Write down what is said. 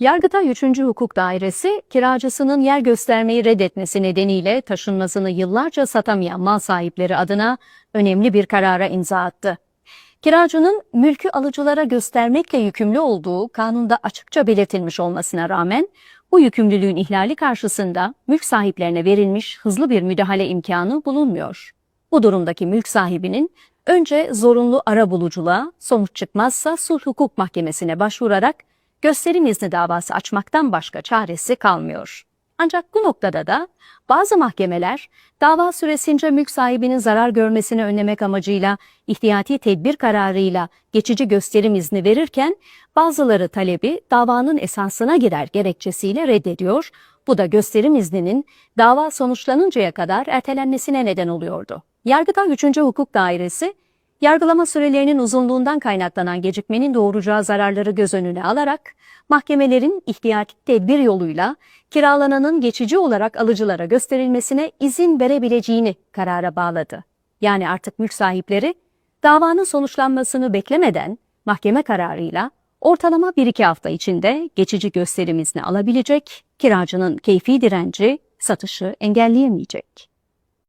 Yargıtay 3. Hukuk Dairesi, kiracısının yer göstermeyi reddetmesi nedeniyle taşınmazını yıllarca satamayan mal sahipleri adına önemli bir karara imza attı. Kiracının mülkü alıcılara göstermekle yükümlü olduğu kanunda açıkça belirtilmiş olmasına rağmen bu yükümlülüğün ihlali karşısında mülk sahiplerine verilmiş hızlı bir müdahale imkanı bulunmuyor. Bu durumdaki mülk sahibinin önce zorunlu ara buluculuğa, sonuç çıkmazsa sulh hukuk mahkemesine başvurarak gösterim izni davası açmaktan başka çaresi kalmıyor. Ancak bu noktada da bazı mahkemeler dava süresince mülk sahibinin zarar görmesini önlemek amacıyla ihtiyati tedbir kararıyla geçici gösterim izni verirken bazıları talebi davanın esasına girer gerekçesiyle reddediyor. Bu da gösterim izninin dava sonuçlanıncaya kadar ertelenmesine neden oluyordu. Yargıtay 3. Hukuk Dairesi Yargılama sürelerinin uzunluğundan kaynaklanan gecikmenin doğuracağı zararları göz önüne alarak mahkemelerin ihtiyati tedbir yoluyla kiralananın geçici olarak alıcılara gösterilmesine izin verebileceğini karara bağladı. Yani artık mülk sahipleri davanın sonuçlanmasını beklemeden mahkeme kararıyla ortalama 1-2 hafta içinde geçici gösterim izni alabilecek, kiracının keyfi direnci satışı engelleyemeyecek.